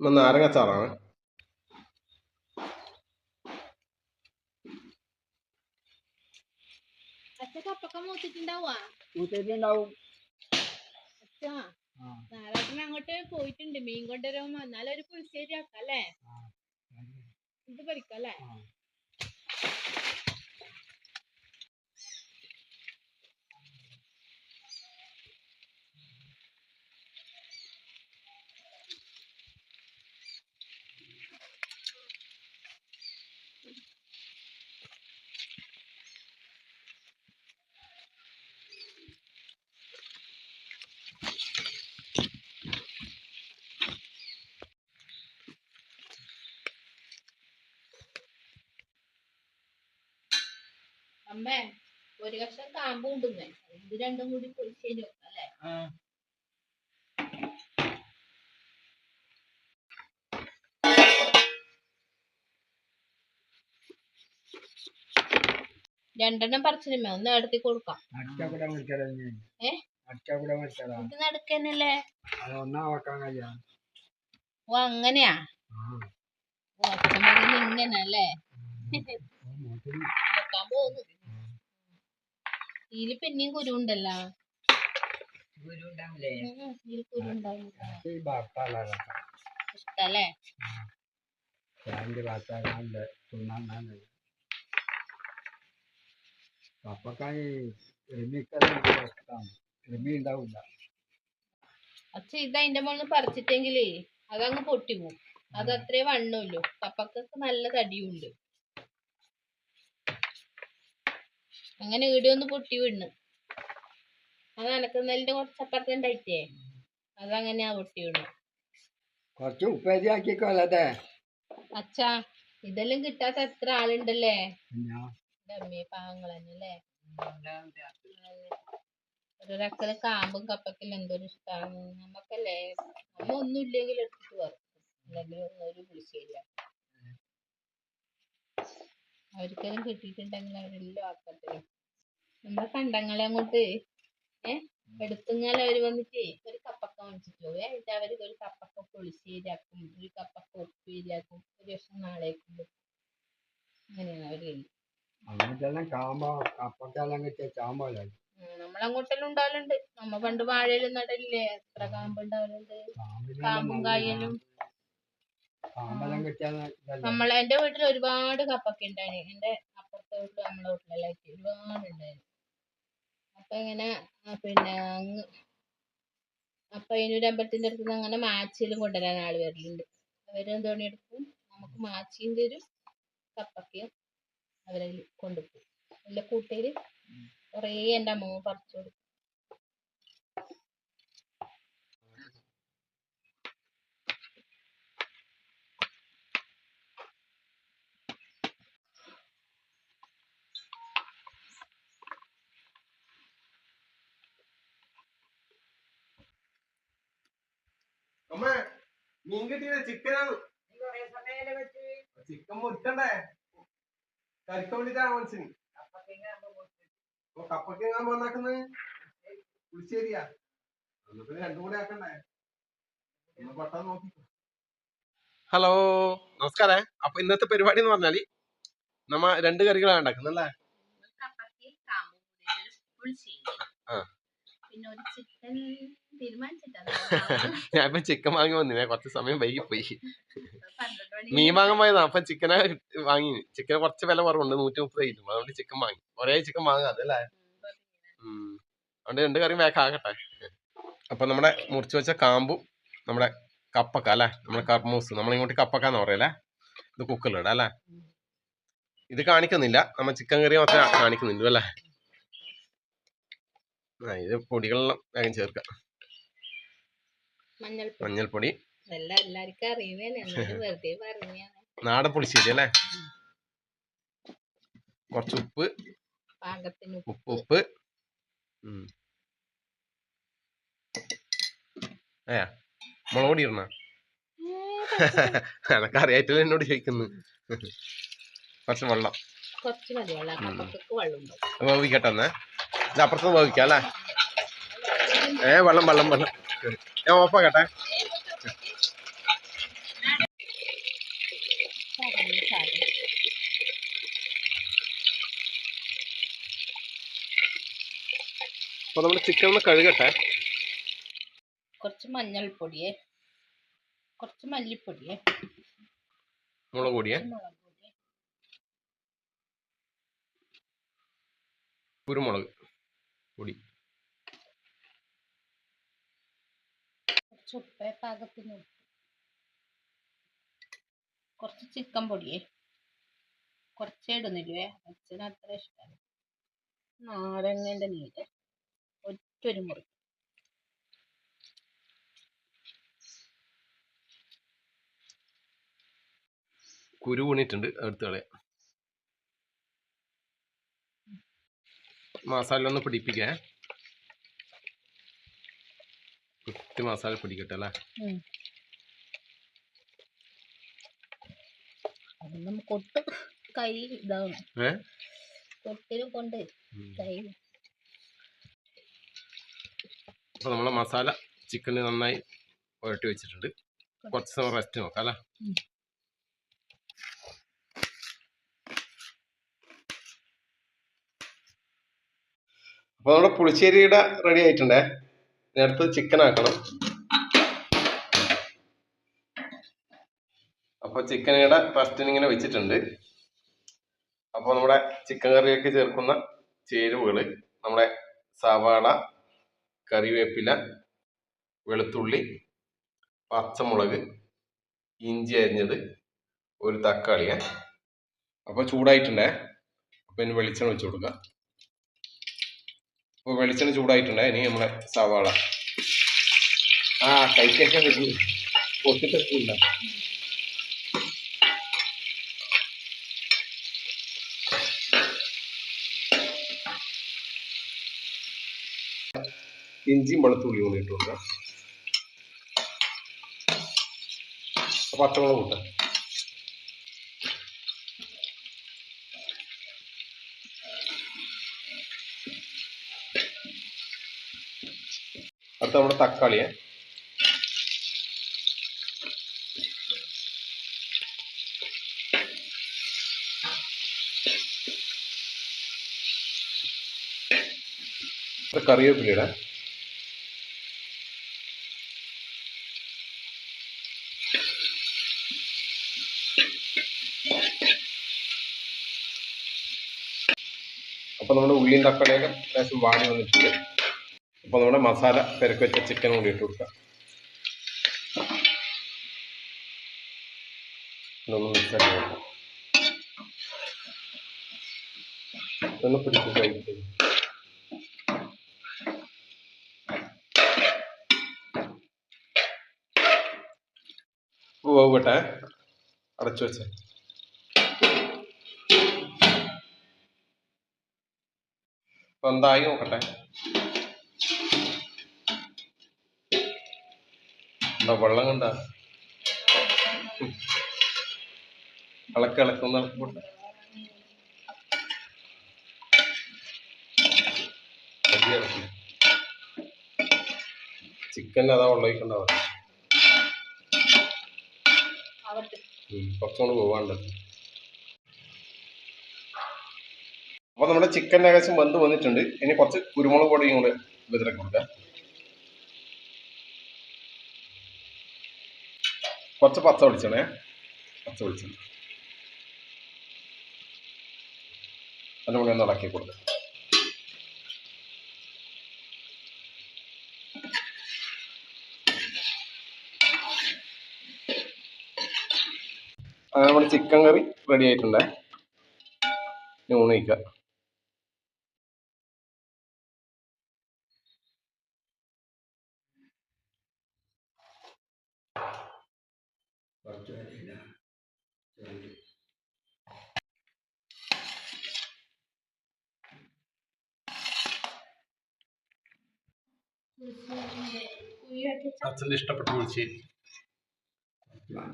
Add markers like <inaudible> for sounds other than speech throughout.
ഇന്ന് നാരങ്ങച്ചാറാണ് നാരായണൻ അങ്ങോട്ട് പോയിട്ടുണ്ട്. മീൻ കൊണ്ടുവരുമ്പോ എന്നാലും ഒരു പുളിശ്ശേരി ആക്കാം അല്ലേ ഇത് പഠിക്കാം അല്ലേ അമ്മേ ഒരു കഷ്ണം കാമ്പ് കൊണ്ടുവന്നേ ഇത് രണ്ടും കൂടി വെക്കാം അല്ലേ? രണ്ടെണ്ണം പറിച്ചിരുമേ ഒന്ന് നടത്തി കൊടുക്കാം. ഇത് നടക്കന്നല്ലേ? ഓ അങ്ങനെയാ? ഓ അച്ഛൻ പറയുന്നത് ഇങ്ങനല്ലേ നോക്കാൻ പോകുന്നു ഇതിൽ പിന്നെയും കുരു ഉണ്ടല്ലോ. ഇതിൽ കുരു ഉണ്ടാവും. ഇഷ്ടല്ലേ? കൃമിക്കെല്ലാം കൃമി ഉണ്ടാവില്ല അച്ഛ ഇത് അതിന്റെ മുകളിൽ പറിച്ചിട്ടെങ്കിലേ അതങ്ങ് പൊട്ടി പോകും അത് അത്രേ വണ്ണുള്ളൂ. കപ്പക്കൊക്കെ നല്ല തടിയുണ്ട്. അങ്ങനെ ഈടൊന്ന് പൊട്ടി വീണ് അത് അനക്കുന്നതിന്റെ കുറച്ചപ്പുറത്ത് ഉണ്ടായിട്ടേ. അതങ്ങനെയാ പൊട്ടി വീണു കുറച്ച് ഉപ്പേരി ആക്കിക്കോലതെ അച്ഛാ ഇതെല്ലാം കിട്ടാത്ത എത്ര ആളുണ്ടല്ലേ? അല്ലേ ഓരോരക്കൽ കാമ്പും കപ്പക്കെല്ലാം എന്തൊരു ഇഷ്ടമാണ് നമുക്കല്ലേ നമ്മ ഒന്നും ഇല്ലെങ്കിൽ എടുത്തിട്ട് വറുക്കും അല്ലെങ്കിൽ ഒരു പുളിശ്ശേരി അവർക്കെല്ലാം കിട്ടിയിട്ടുണ്ടെങ്കിൽ അവരെല്ലാം ആക്കത്തില്ല? നമ്മുടെ കണ്ടങ്ങളെ അങ്ങോട്ട് ഏ? എടുത്തുങ്ങാൽ അവർ വന്നിട്ട് ഒരു കപ്പക്ക വാങ്ങിച്ചിട്ട് പോവേ. എന്നിട്ട് അവർ ഒരു കപ്പക്ക പുളിശ്ശേരിയാക്കും ഒരു കപ്പക്ക ഉപ്പേരിയാക്കും ഒരു ദിവസം നാളേക്കും. അങ്ങനെയാണ് അവർ നമ്മളങ്ങോട്ടെല്ലാം ഉണ്ടാവലുണ്ട്. നമ്മ പണ്ട് വാഴയിലും നടലില്ലേ? എത്ര കാമ്പ് ഉണ്ടാവലുണ്ട്? കാമ്പും കായലും. നമ്മളെ എന്റെ വീട്ടിൽ ഒരുപാട് കപ്പൊക്കെ ഉണ്ടായിന് എന്റെ അപ്പുറത്തെ വീട്ടിൽ നമ്മളെ വീട്ടിലെല്ലാം ഒരുപാട് ഉണ്ടായിന് അപ്പൊ ഇങ്ങനെ പിന്നെ അപ്പൊ അതിനൊരു അമ്പലത്തിന്റെ അടുത്ത് നിന്ന് അങ്ങനെ മാച്ചിലും കൊണ്ടുവരാൻ ആൾ വരലുണ്ട് അവർ തോണി എടുക്കും? നമുക്ക് മാച്ചിയും തരും കപ്പക്കയും അവരതിൽ കൊണ്ടുപോകും. നല്ല കൂട്ടയിൽ കുറേ എന്റെ അമ്മ പറിച്ചു കൊടുക്കും. മീൻ കിട്ടിയത് ചിക്കനാണ് ചിക്കൻ മുറ്റണ്ടേ കരിക്ക വേണ്ടിട്ടാണ് മനസ്സിന് കപ്പക്ക് ഞാൻ വന്നാക്കുന്നത് പുളിശ്ശേരിയാ. എന്നാ പിന്നെ രണ്ടും കൂടെ ആക്കണ്ടേ? ഒന്ന് പെട്ടെന്ന് നോക്കി. ഹലോ നമസ്കാരം. അപ്പൊ ഇന്നത്തെ പരിപാടി എന്ന് പറഞ്ഞാൽ നമ്മ രണ്ട് കറികളാണ് ഉണ്ടാക്കുന്നല്ലേ കപ്പക്കയും കാമ്പും കൂടിയിട്ടൊരു പുളിശ്ശേരി ആ. പിന്നെ ഒരു ചിക്കൻ ഞാൻ <laughs> ഇപ്പൊ ചിക്കൻ വാങ്ങി വന്നിനെ. കുറച്ച് സമയം വൈകി പോയി മീൻ വാങ്ങാൻ പോയതാ. അപ്പൊ ചിക്കനെ വാങ്ങി. ചിക്കൻ കുറച്ച് വില കുറവുണ്ട്. നൂറ്റി മുപ്പത് കിട്ടും അതുകൊണ്ട് ചിക്കൻ വാങ്ങി. ഒരേ ചിക്കൻ വാങ്ങാം. അതല്ലേ. അതുകൊണ്ട് രണ്ട് കറിയും വേക്കാകട്ടെ അപ്പൊ നമ്മുടെ മുറിച്ച് വെച്ച കാമ്പും നമ്മുടെ കപ്പക്ക അല്ലേ? നമ്മുടെ കർമൂസ്. നമ്മളിങ്ങോട്ട് കപ്പക്ക എന്ന് പറയല്ലേ ഇത് കുക്കറിലിട അല്ലേ? ഇത് കാണിക്കുന്നില്ല. നമ്മ ചിക്കൻ കറി മാത്രമേ കാണിക്കുന്നുള്ളൂ അല്ലേ? ആ ഇത് പൊടികളെല്ലാം വേഗം ചേർക്കാം. മഞ്ഞൾപ്പൊടി. നാടൻ പുളിശ്ശേരി അല്ലേ? കുറച്ച് ഉപ്പ്. ഉപ്പ്. ഉപ്പ്. ഏ മുളക് പൊടി ഇടണ? അതൊക്കെ അറിയായിട്ടില്ല എന്നോട് ചോദിക്കുന്നു. കുറച്ച് വെള്ളം. അപ്പൊ വേവിക്കട്ടെ അപ്പുറത്ത് നോക്കിക്കാം അല്ലേ? ഏ വെള്ളം വെള്ളം വെള്ളം. ഏ ഓഫാക്കട്ടെ അപ്പോൾ നമ്മൾ ചിക്കൻ ഒന്ന് കഴുകട്ടെ. കുറച്ച് മഞ്ഞൾപ്പൊടിയെ. കുറച്ച് മല്ലിപ്പൊടിയെ. മുളക് പൊടിയെ. കുരുമുളക്. പൊടി. കുറച്ച് ഉപ്പ് പാകത്തിന് ഉപ്പ്. കുറച്ച് ചിക്കൻ പൊടിയേ. കുറച്ചേ ഇടുന്നില്ലേ? അച്ഛന് അത്ര ഇഷ്ടമാണ് നാരങ്ങന്റെ നീര്. ഒറ്റൊരു മുറി. കുരു വീണിട്ടുണ്ട് എടുത്ത് കളയാം. മസാല ഒന്ന് പിടിപ്പിക്കേ. കുത്തി മസാല പിടിക്കട്ടെ അല്ലേ? നമുക്ക് കൈ ഇതാവും കൊണ്ട് കൈ. അപ്പോൾ നമ്മളെ മസാല ചിക്കന് നന്നായി പുരട്ടി വെച്ചിട്ടുണ്ട്. കുറച്ച് സമയം റെസ്റ്റ് നോക്കാം അല്ലേ? അപ്പോൾ നമ്മുടെ പുളിശ്ശേരിയുടെ റെഡി ആയിട്ടുണ്ടേ. നേരത്തെ ചിക്കൻ ആക്കണം. അപ്പോൾ ചിക്കനയുടെ ഫസ്റ്റിന് ഇങ്ങനെ വെച്ചിട്ടുണ്ട്. അപ്പോൾ നമ്മുടെ ചിക്കൻ കറിയൊക്കെ ചേർക്കുന്ന ചേരുവകൾ നമ്മുടെ സവാള കറിവേപ്പില വെളുത്തുള്ളി പച്ചമുളക് ഇഞ്ചി അരിഞ്ഞത് ഒരു തക്കാളിയെ. അപ്പോൾ ചൂടായിട്ടുണ്ടേ. അപ്പോൾ ഇനി വെളിച്ചെണ്ണ വെച്ച് കൊടുക്കുക അപ്പോൾ വെളിച്ചെണ്ണ ചൂടായിട്ടുണ്ട്. ഇനി നമ്മളെ സവാള. ആ കൈക്കൊക്കെ വെച്ചു പൊട്ടിട്ടില്ല ഇഞ്ചിയും വെളുത്തുള്ളിയും കൂടി ഇട്ട് കൊടുക്കുക പച്ചമുളക് കൂട്ടാം അടുത്ത നമ്മുടെ തക്കാളിയെ. കറിവേപ്പിലിടാം അപ്പോൾ നമ്മുടെ ഉള്ളിയും തക്കാളിയൊക്കെ വാങ്ങി വന്നിട്ടുണ്ട്. അപ്പോൾ നമ്മുടെ മസാല പെരക്ക് വെച്ച ചിക്കൻ കൂടി ഇട്ട് കൊടുക്കാം. ഇതൊന്ന് അടച്ചു വെച്ചേ. എന്തായി നോക്കട്ടെ. എന്താ വെള്ളം കണ്ട? ഇളക്ക് ഇളക്കുന്ന ഇളക്കുമ്പോട്ട് ചിക്കൻ അതാ വെള്ളം കുറച്ചുകൊണ്ട് പോവാണ്ട്. അപ്പൊ നമ്മുടെ ചിക്കൻ ഏകദേശം വെന്ത് വന്നിട്ടുണ്ട്. ഇനി കുറച്ച് കുരുമുളക് പൊടിയും കൂടെ ഇതിലേക്ക് കൊടുക്കാം. കുറച്ച് പച്ച വെളിച്ചെണ്ണേ. പച്ച വെളിച്ചെണ്ണ. അതിന് മുകളിൽ ഒന്ന് ഇളക്കി കൊടുക്കാം. നമ്മുടെ ചിക്കൻ കറി റെഡി ആയിട്ടുണ്ടേ. ഇനി ഊണ് കഴിക്കാം അച്ഛന്റെ ഇഷ്ടപ്പെട്ട പുളിശ്ശേരി.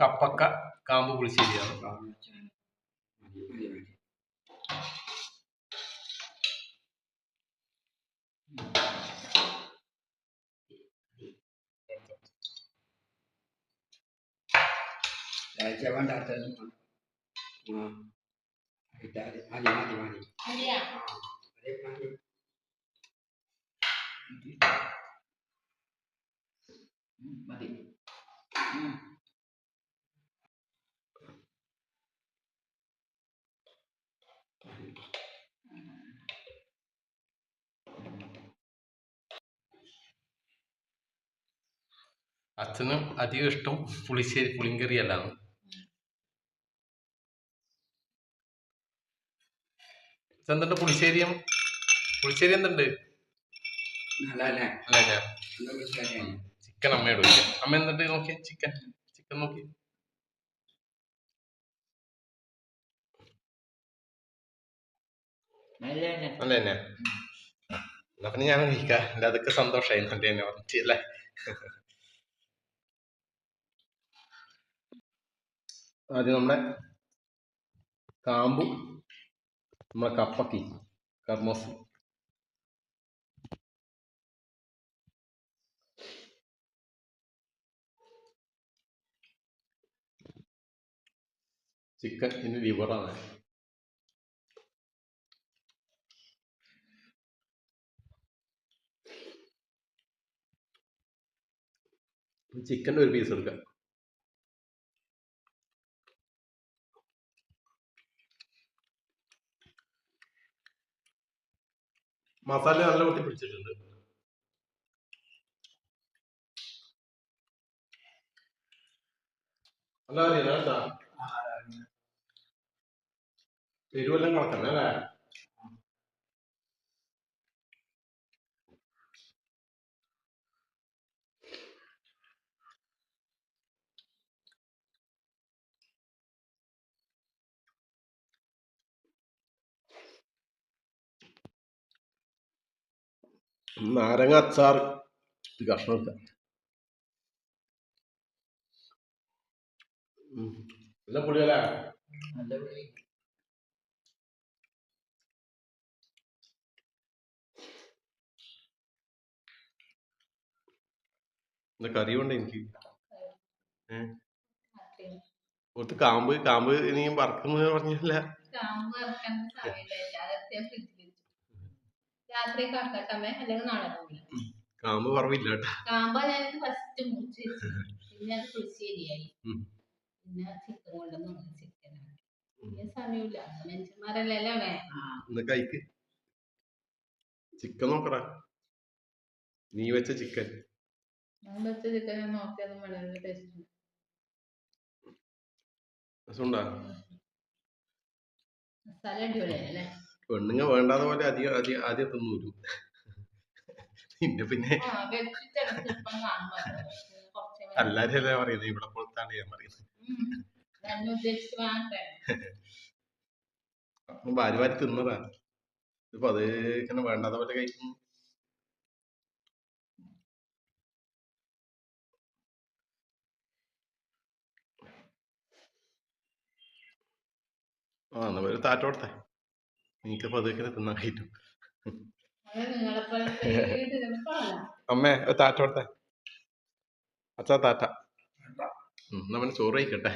കപ്പക്ക കാമ്പ് പുളിശ്ശേരിയാണ്. മതി മതി മതി മതി. അച്ഛന് അധികം ഇഷ്ടം പുളിശ്ശേരി പുളിങ്കറി അല്ലാന്ന് എന്തുണ്ട് പുളിശ്ശേരിയും പുളിശ്ശേരി എന്തുണ്ട്? അല്ല അല്ലേ അല്ല അല്ലേ ചിക്കൻ അമ്മയോട് ചോദിക്കാം. അമ്മ എന്നിട്ട് നോക്കി ചിക്കൻ ചിക്കൻ നോക്കി. നല്ല തന്നെ എന്നാ പിന്നെ ഞാൻ കഴിക്കാം. എന്റെ അതൊക്കെ സന്തോഷമായി. നല്ല തന്നെ പറഞ്ഞില്ലേ ആദ്യം നമ്മുടെ കാമ്പും നമ്മളെ കപ്പക്കി കർമ്മോസ്. ചിക്കൻ ഇനി ലിവറാണ് ചിക്കന്റെ ഒരു പീസ് എടുക്കാം. മസാല നല്ല കൂട്ടി പിടിച്ചിട്ടുണ്ട്. അല്ല അറിയാം കേട്ടാ എരിവെല്ലാം കണക്കന്നെ അല്ലേ? നാരങ്ങ അച്ചാർ ഒരു കഷ്ണം എടുക്കാം. നല്ല പുളിയല്ലേ? നല്ല പുളി. ഇത് കറി കൊണ്ട് എനിക്ക് ഒത്ത് കാമ്പ് കാമ്പ് ഇനി വറക്കുന്നു പറഞ്ഞില്ല. കാമ്പ് പറവില്ല കാമ്പ് ഞാൻ ഫസ്റ്റ് മുറിച്ച് പിന്നെ അത്. പിന്നെ ചിക്കൻ കൊണ്ടുവന്ന് ചിക്കൻ പിന്നെ സമയമില്ല. മനുഷ്യന്മാരല്ലേ വേ ഇന്ന് കഴിക്ക്. ചിക്കൻ നോക്കടാ. നീ വെച്ച ചിക്കൻ ഞാൻ വെച്ച ചിക്കൻ ഞാൻ നോക്കിയത് വളരെ ടേസ്റ്റ് രസമുണ്ടാ? മസാല അടിപൊളിയല്ലേ പെണ്ണുങ്ങ വേണ്ടാന്ന് പോലെ അധികം അധികം ആദ്യം തിന്നൂരും പിന്നെ പിന്നെ എല്ലാരും അല്ലേ പറയുന്നത് ഇവിടെ പുറത്താണ് ഞാൻ പറയുന്നത് ഭാര്യ ഭാര്യ തിന്നതാ ഇപ്പൊ അത് ഇങ്ങനെ വേണ്ടാത്ത പോലെ കഴിക്കുന്നു ആ ഒരു നീക്ക് പതുക്കെ തിന്നാൻ അമ്മേ ഒരു താറ്റ അച്ഛാ താറ്റ. നമ്മൾ ചോറ് കഴിക്കട്ടെ.